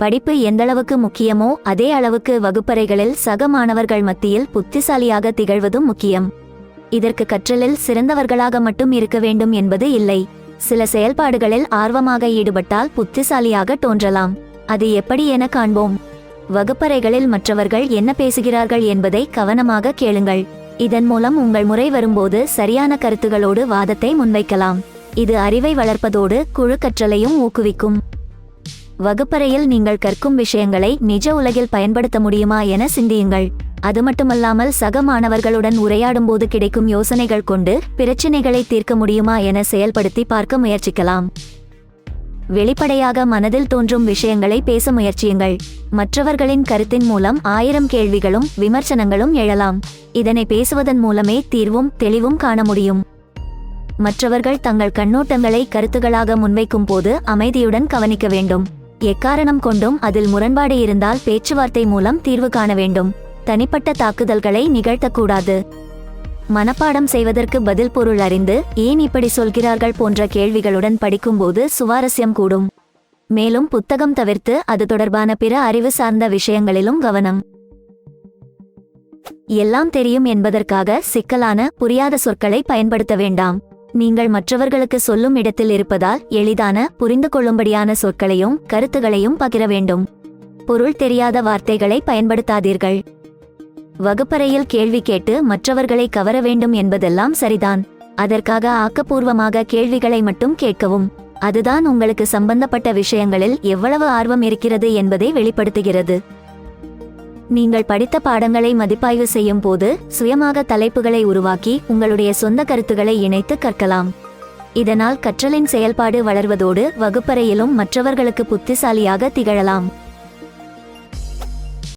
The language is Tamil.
படிப்பு எந்தளவுக்கு முக்கியமோ அதே அளவுக்கு வகுப்பறைகளில் சக மாணவர்கள் மத்தியில் புத்திசாலியாக திகழ்வதும் முக்கியம். இதற்கு கற்றலில் சிறந்தவர்களாக மட்டும் இருக்க வேண்டும் என்பது இல்லை. சில செயல்பாடுகளில் ஆர்வமாக ஈடுபட்டால் புத்திசாலியாக தோன்றலாம். அது எப்படி என காண்போம். வகுப்பறைகளில் மற்றவர்கள் என்ன பேசுகிறார்கள் என்பதை கவனமாக கேளுங்கள். இதன் மூலம் உங்கள் முறை வரும்போது சரியான கருத்துகளோடு வாதத்தை முன்வைக்கலாம். இது அறிவை வளர்ப்பதோடு குழு கற்றலையும் ஊக்குவிக்கும். வகுப்பறையில் நீங்கள் கற்கும் விஷயங்களை நிஜ உலகில் பயன்படுத்த முடியுமா என சிந்தியுங்கள். அது மட்டுமல்லாமல் சக மாணவர்களுடன் உரையாடும்போது கிடைக்கும் யோசனைகள் கொண்டு பிரச்சினைகளை தீர்க்க முடியுமா என செயல்படுத்தி பார்க்க முயற்சிக்கலாம். வெளிப்படையாக மனதில் தோன்றும் விஷயங்களை பேச முயற்சியுங்கள். மற்றவர்களின் கருத்தின் மூலம் ஆயிரம் கேள்விகளும் விமர்சனங்களும் எழலாம். இதனை பேசுவதன் மூலமே தீர்வும் தெளிவும் காண முடியும். மற்றவர்கள் தங்கள் கண்ணோட்டங்களை கருத்துகளாக முன்வைக்கும் போது அமைதியுடன் கவனிக்க வேண்டும். எக்காரணம் கொண்டும் அதில் முரண்பாடு இருந்தால் பேச்சுவார்த்தை மூலம் தீர்வு காண வேண்டும். தனிப்பட்ட தாக்குதல்களை நிகழ்த்தக்கூடாது. மனப்பாடம் செய்வதற்கு பதில் பொருள் அறிந்து ஏன் இப்படி சொல்கிறார்கள் போன்ற கேள்விகளுடன் படிக்கும்போது சுவாரஸ்யம் கூடும். மேலும் புத்தகம் தவிர்த்து அது தொடர்பான பிற அறிவு சார்ந்த விஷயங்களிலும் கவனம். எல்லாம் தெரியும் என்பதற்காக சிக்கலான புரியாத சொற்களை பயன்படுத்த வேண்டாம். நீங்கள் மற்றவர்களுக்கு சொல்லும் இடத்தில் இருப்பதால் எளிதான புரிந்து கொள்ளும்படியான சொற்களையும் கருத்துகளையும் பகிர வேண்டும். பொருள் தெரியாத வார்த்தைகளை பயன்படுத்தாதீர்கள். வகுப்பறையில் கேள்வி கேட்டு மற்றவர்களை கவர வேண்டும் என்பதெல்லாம் சரிதான். அதற்காக ஆக்கப்பூர்வமாக கேள்விகளை மட்டும் கேட்கவும். அதுதான் உங்களுக்கு சம்பந்தப்பட்ட விஷயங்களில் எவ்வளவு ஆர்வம் இருக்கிறது என்பதை வெளிப்படுத்துகிறது. நீங்கள் படித்த பாடங்களை மதிப்பாய்வு செய்யும் போது சுயமாக தலைப்புகளை உருவாக்கி உங்களுடைய சொந்த கருத்துக்களை இணைத்து கற்கலாம். இதனால் கற்றலின் செயல்பாடு வளர்வதோடு வகுப்பறையிலும் மற்றவர்களுக்கு புத்திசாலியாக திகழலாம்.